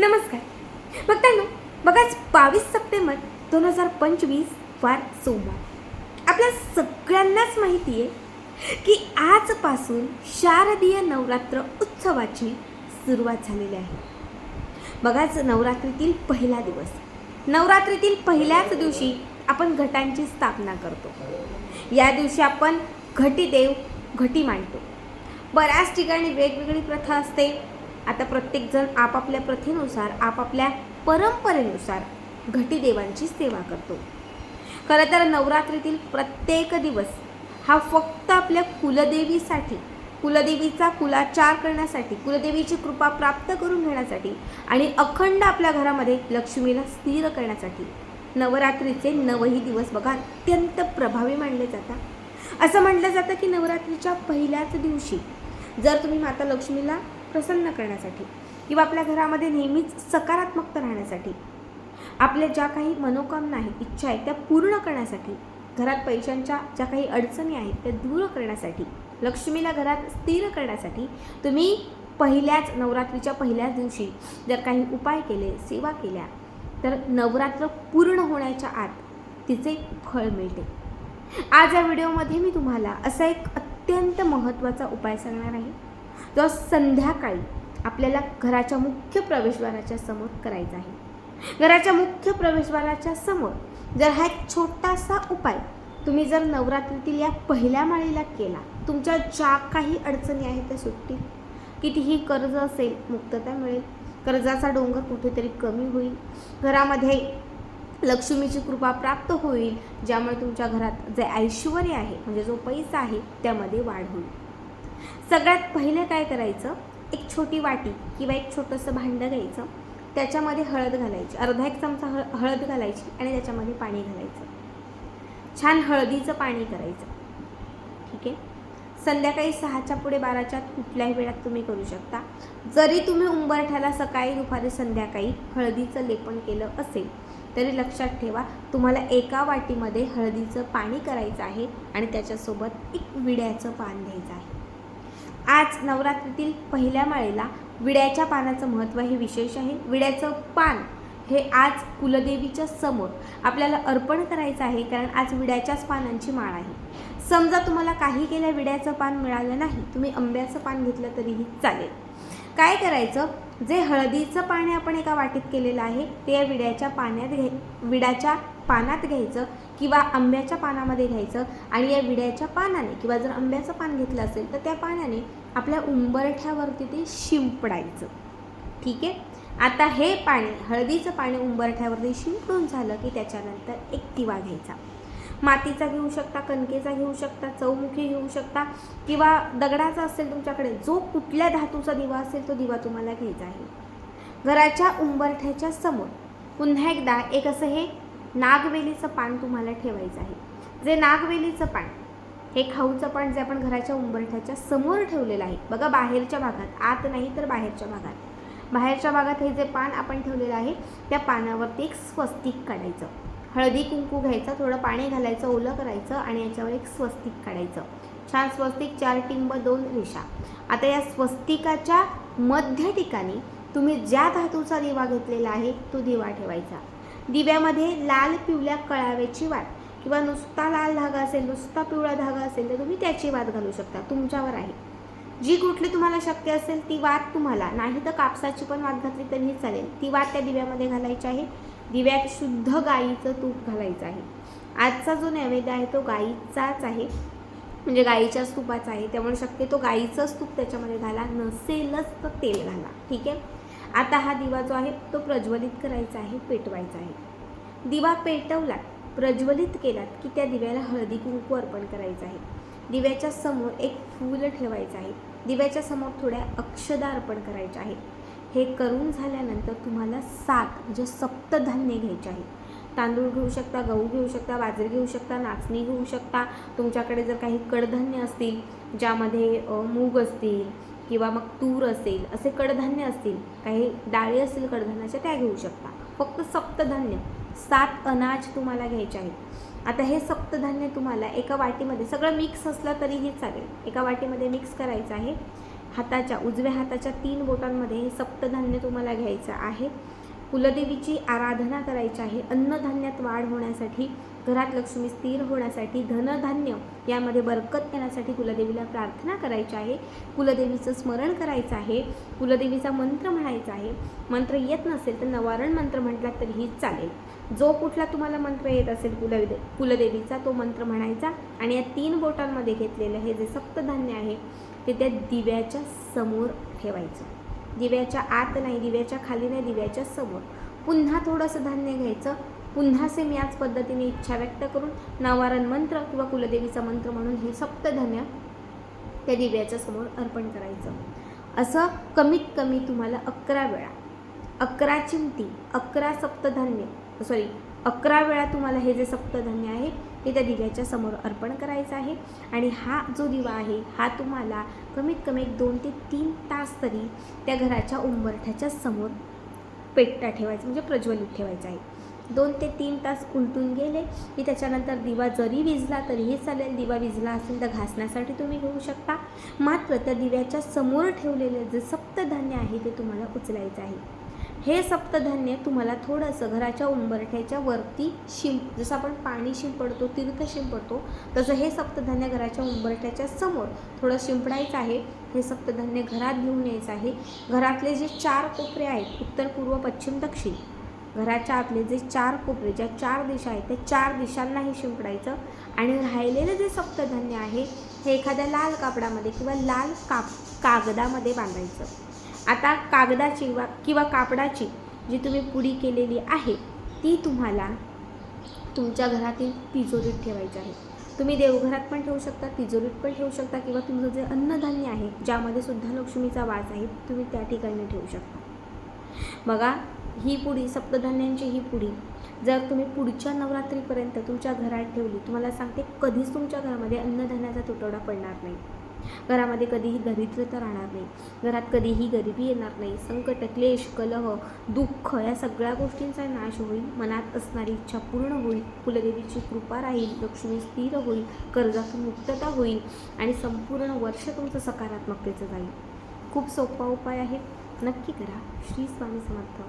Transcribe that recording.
नमस्कार. बघताना बघाच बावीस सप्टेंबर दोन हजार पंचवीस वार सोमवार. आपल्या सगळ्यांनाच माहिती आहे की आजपासून शारदीय नवरात्र उत्सवाची सुरुवात झालेली आहे. बघाच नवरात्रीतील पहिला दिवस. नवरात्रीतील पहिल्याच दिवशी आपण घटांची स्थापना करतो. या दिवशी आपण घटी देव घटी मांडतो. बऱ्याच ठिकाणी वेगवेगळी प्रथा असते. आता प्रत्येकजण आपापल्या प्रथेनुसार आपापल्या परंपरेनुसार घटीदेवांची सेवा करतो. खरं तर नवरात्रीतील प्रत्येक दिवस हा फक्त आपल्या कुलदेवीसाठी कुलदेवीचा कुलाचार करण्यासाठी कुलदेवीची कृपा प्राप्त करून घेण्यासाठी आणि अखंड आपल्या घरामध्ये लक्ष्मीला स्थिर करण्यासाठी नवरात्रीचे नवही दिवस बघा अत्यंत प्रभावी मानले जातात. असं म्हटलं जातं की नवरात्रीच्या पहिल्याच दिवशी जर तुम्ही माता लक्ष्मीला प्रसन्न करण्यासाठी किंवा आपल्या घरामध्ये नेहमीच सकारात्मकता राहण्यासाठी. आपल्या ज्या काही मनोकामना आहेत इच्छा आहेत त्या पूर्ण करण्यासाठी घरात पैशांच्या ज्या काही अडचणी आहेत त्या दूर करण्यासाठी लक्ष्मीला घरात स्थिर करण्यासाठी तुम्ही पहिल्याच नवरात्रीच्या पहिल्याच दिवशी जर काही उपाय केले सेवा केल्या तर नवरात्र पूर्ण होण्याच्या आत तिचे फळ मिळते. आज या व्हिडिओमध्ये मी तुम्हाला असा एक अत्यंत महत्त्वाचा उपाय सांगणार आहे. जो संध्याकाळी आपल्याला घराच्या मुख्य प्रवेशद्वाराच्या समोर करायचा आहे. घराच्या मुख्य प्रवेशद्वाराच्या समोर जर हा एक छोटासा उपाय तुम्ही जर नवरात्रीतील या पहिल्या माळीला केला तुमच्या ज्या काही अडचणी आहेत त्या सुटतील. कितीही कर्ज असेल मुक्तता मिळेल. कर्जाचा डोंगर कुठेतरी कमी होईल. घरामध्ये लक्ष्मीची कृपा प्राप्त होईल ज्यामुळे तुमच्या घरात जे ऐश्वर आहे म्हणजे जो पैसा आहे त्यामध्ये वाढ होईल. सगळ्यात पहिले काय करायचं? एक छोटी वाटी किंवा एक छोटंसं भांडं घ्यायचं. त्याच्यामध्ये हळद घालायची. अर्धा एक चमचा हळ हळद घालायची आणि त्याच्यामध्ये पाणी घालायचं. छान हळदीचं पाणी करायचं. ठीक आहे? संध्याकाळी सहाच्या पुढे बाराच्या कुठल्याही वेळात तुम्ही करू शकता. जरी तुम्ही उंबरठ्याला सकाळी दुपारी संध्याकाळी हळदीचं लेपन केलं असेल तरी लक्षात ठेवा तुम्हाला एका वाटीमध्ये हळदीचं पाणी करायचं आहे आणि त्याच्यासोबत एक विड्याचं पान घ्यायचं आहे. आज नवरात्रीतील पहिल्या माळेला विड्याच्या पानाचं महत्त्व हे विशेष आहे. विड्याचं पान हे आज कुलदेवीच्या समोर आपल्याला अर्पण करायचं आहे कारण आज विड्याच्याच पानांची माळ आहे. समजा तुम्हाला काही केल्या विड्याचं पान मिळालं नाही तुम्ही आंब्याचं पान घेतलं तरीही चालेल. काय करायचं? जे हळदीचं पाणी आपण एका वाटीत केलेलं आहे ते या विड्याच्या पाण्यात घे विड्याच्या पानात घ्यायचं किंवा आंब्याच्या पानामध्ये घ्यायचं आणि या विड्याच्या पानाने किंवा जर आंब्याचं पान घेतलं असेल तर त्या पाण्याने आपल्या उंबरठ्यावरती ते शिंपडायचं. ठीक आहे? आता हे पाणी हळदीचं पाणी उंबरठ्यावरती शिंपडून झालं की त्याच्यानंतर एक दिवा घ्यायचा. मातीचा घेऊ शकता कणकेचा घेऊ शकता चौमुखी घेऊ शकता किंवा दगडाचा असेल तुमच्याकडे जो कुठल्या धातूचा दिवा असेल तो दिवा तुम्हाला घ्यायचा आहे. घराच्या उंबरठ्याच्या समोर पुन्हा एकदा एक असं हे नागवेलीचं पान तुम्हाला ठेवायचं आहे. जे नागवेलीचं पान हे खाऊचं पान जे आपण घराच्या उंबरठ्याच्या समोर ठेवलेलं आहे. बघा बाहेरच्या भागात आत नाही तर बाहेरच्या भागात. बाहेरच्या भागात हे जे पान आपण ठेवलेलं आहे त्या पानावरती एक स्वस्तिक काढायचं. हळदी कुंकू घ्यायचं थोडं पाणी घालायचं ओलं करायचं आणि याच्यावर एक स्वस्तिक काढायचं. छान स्वस्तिक चार टिंब दोन रेषा. आता या स्वस्तिकाच्या मध्य ठिकाणी तुम्ही ज्या धातूचा दिवा घेतलेला आहे तो दिवा ठेवायचा. दिव्यामध्ये लाल पिवळ्या कळाव्याची वाट. किंवा नुसता लाल धागा असेल नुसता पिवळा धागा असेल तर तुम्ही त्याची वात घालू शकता. तुमच्यावर आहे. जी कुठली तुम्हाला शक्य असेल ती वात तुम्हाला. नाही तर कापसाची पण वात घातली तरीही चालेल. ती वात त्या दिव्यामध्ये घालायची आहे. दिव्यात शुद्ध गाईचं तूप घालायचं आहे. आजचा जो नैवेद्य आहे तो गाईचाच आहे. म्हणजे गाईच्याच तुपाचा आहे. त्यामुळे शक्यतो गाईचंच तूप त्याच्यामध्ये घाला. नसेलच तर तेल घाला. ठीक आहे? आता हा दिवा जो आहे तो प्रज्वलित करायचा आहे पेटवायचा आहे. दिवा पेटवलात प्रज्वलित केलात की त्या दिव्याला हळदी कुंकू अर्पण करायचं आहे. दिव्याच्या समोर एक फूल ठेवायचं आहे. दिव्याच्या समोर थोड्या अक्षदा अर्पण करायच्या आहेत. हे करून झाल्यानंतर तुम्हाला सात म्हणजे सप्तधान्य घ्यायचे आहे. तांदूळ घेऊ शकता गहू घेऊ शकता बाजरी घेऊ शकता नाचणी घेऊ शकता. तुमच्याकडे जर काही कडधान्य असतील ज्यामध्ये मूग असतील किंवा मग तूर असेल असे कडधान्य असतील काही डाळी असतील कडधान्याच्या त्या घेऊ शकता. फक्त सप्तधान्य सात अनाज तुम्हाला घ्यायचे आहेत. आता हे सप्तधान्य तुम्हाला एका वाटीमध्ये सगळं मिक्स असलं तरीही चालेल. एका वाटीमध्ये मिक्स करायचं आहे. हाताच्या उजव्या हाताच्या तीन बोटांमध्ये हे सप्तधान्य तुम्हाला घ्यायचं आहे. कुलदेवीची आराधना करायची आहे. अन्नधान्यात वाढ होण्यासाठी घरात लक्ष्मी स्थिर होण्यासाठी धनधान्य यामध्ये बरकत येण्यासाठी कुलदेवीला प्रार्थना करायची आहे. कुलदेवीचं स्मरण करायचं आहे. कुलदेवीचा मंत्र म्हणायचा आहे. मंत्र येत नसेल तर नवारण मंत्र म्हटला तरीही चालेल. जो कुठला तुम्हाला मंत्र येत असेल कुलदे कुलदेवीचा तो मंत्र म्हणायचा आणि या तीन बोटांमध्ये घेतलेलं हे जे सप्तधान्य आहे ते त्या दिव्याच्या समोर ठेवायचं. दिव्याच्या आत नाही दिव्याच्या खाली नाही दिव्याच्या समोर. पुन्हा थोडंसं धान्य घ्यायचं. पुन्हा सेम याच पद्धतीने इच्छा व्यक्त करून नावारण मंत्र किंवा कुलदेवीचा मंत्र म्हणून हे सप्तधन्य त्या दिव्याच्या समोर अर्पण करायचं. असं कमीत कमी तुम्हाला अकरा वेळा अकरा चिमटी अकरा सप्तधन्य सॉरी अकरा वेळा तुम्हाला हे जे सप्तधन्य आहे ते त्या दिव्याच्या समोर अर्पण करायचं आहे. आणि हा जो दिवा आहे हा तुम्हाला कमीत कमी एक दोन ते तीन तास तरी त्या घराच्या उंबरठ्याच्या समोर पेटता ठेवायचं म्हणजे प्रज्वलित ठेवायचं आहे. दोन ते तीन तास उलटून गेले की त्याच्यानंतर दिवा जरी विजला तरीही चालेल. दिवा विजला असेल तर घासण्यासाठी तुम्ही घेऊ शकता. मात्र त्या दिव्याच्या समोर ठेवलेले जे सप्तधान्य आहे ते तुम्हाला उचलायचं आहे. हे सप्तधान्य तुम्हाला थोडंसं घराच्या उंबरठ्याच्या वरती शिंप जसं आपण पाणी शिंपडतो तीर्थ शिंपडतो तसं हे सप्तधान्य घराच्या उंबरठ्याच्या समोर थोडं शिंपडायचं आहे. हे सप्तधान्य घरात घेऊन यायचं आहे. घरातले जे चार कोपरे आहेत उत्तर पूर्व पश्चिम दक्षिण घराच्या आतले जे चार कोपरे ज्या चार दिशा आहेत त्या चार दिशांनाही शिंपडायचं आणि राहिलेलं जे सप्तधान्य आहे हे एखाद्या लाल कापडामध्ये किंवा लाल काप कागदामध्ये बांधायचं. आता कागदाची वा किंवा कापडाची जी तुम्ही पुडी केलेली आहे ती तुम्हाला तुमच्या घरातील तिजोरीत ठेवायची आहे. तुम्ही देवघरात पण ठेवू शकता तिजोरीत पण ठेवू शकता किंवा तुमचं जे अन्नधान्य आहे ज्यामध्ये सुद्धा लक्ष्मीचा वास आहे तुम्ही त्या ठिकाणी ठेवू शकता. बघा ही पुडी सप्तधान्यांची ही पुडी जर तुम्ही पुढच्या नवरात्रीपर्यंत तुमच्या घरात ठेवली तुम्हाला सांगते कधीच तुमच्या घरामध्ये अन्नधान्याचा तुटवडा पडणार नाही. घरामध्ये कधीही दरिद्रता राहणार नाही. घरात कधीही गरिबी येणार नाही. संकट क्लेश कलह दुःख या सगळ्या गोष्टींचा नाश होईल. मनात असणारी इच्छा पूर्ण होईल. कुलदेवीची कृपा राहील. लक्ष्मी स्थिर होईल. कर्जातून मुक्तता होईल. आणि संपूर्ण वर्ष तुमचं सकारात्मकतेचं जाईल. खूप सोपा उपाय आहे. नक्की करा. श्री स्वामी समर्थ.